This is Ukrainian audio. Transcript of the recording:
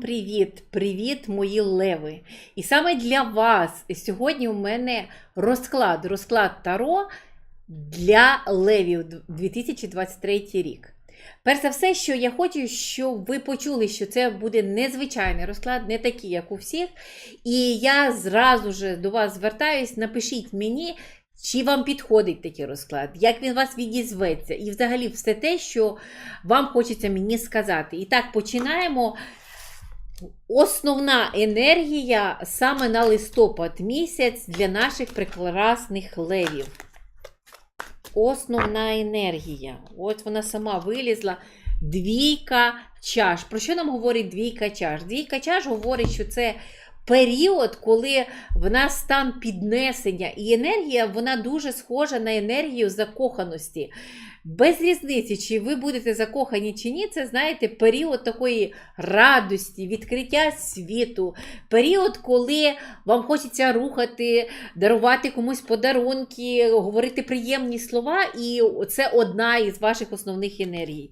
Привіт, привіт, мої леви! І саме для вас сьогодні у мене розклад, розклад Таро для левів 2023 рік. Перш за все, що я хочу, щоб ви почули, що це буде незвичайний розклад, не такий, як у всіх. І я зразу ж до вас звертаюсь, напишіть мені, чи вам підходить такий розклад, як він вас відізветься, і взагалі все те, що вам хочеться мені сказати. І так, починаємо. Основна енергія саме на листопад місяць для наших прекрасних левів. Основна енергія. От вона сама вилізла. Двійка чаш. Про що нам говорить двійка чаш? Двійка чаш говорить, що це період, коли в нас стан піднесення, і енергія вона дуже схожа на енергію закоханості. Без різниці, чи ви будете закохані чи ні, це знаєте, період такої радості, відкриття світу, період, коли вам хочеться рухати, дарувати комусь подарунки, говорити приємні слова, і це одна із ваших основних енергій.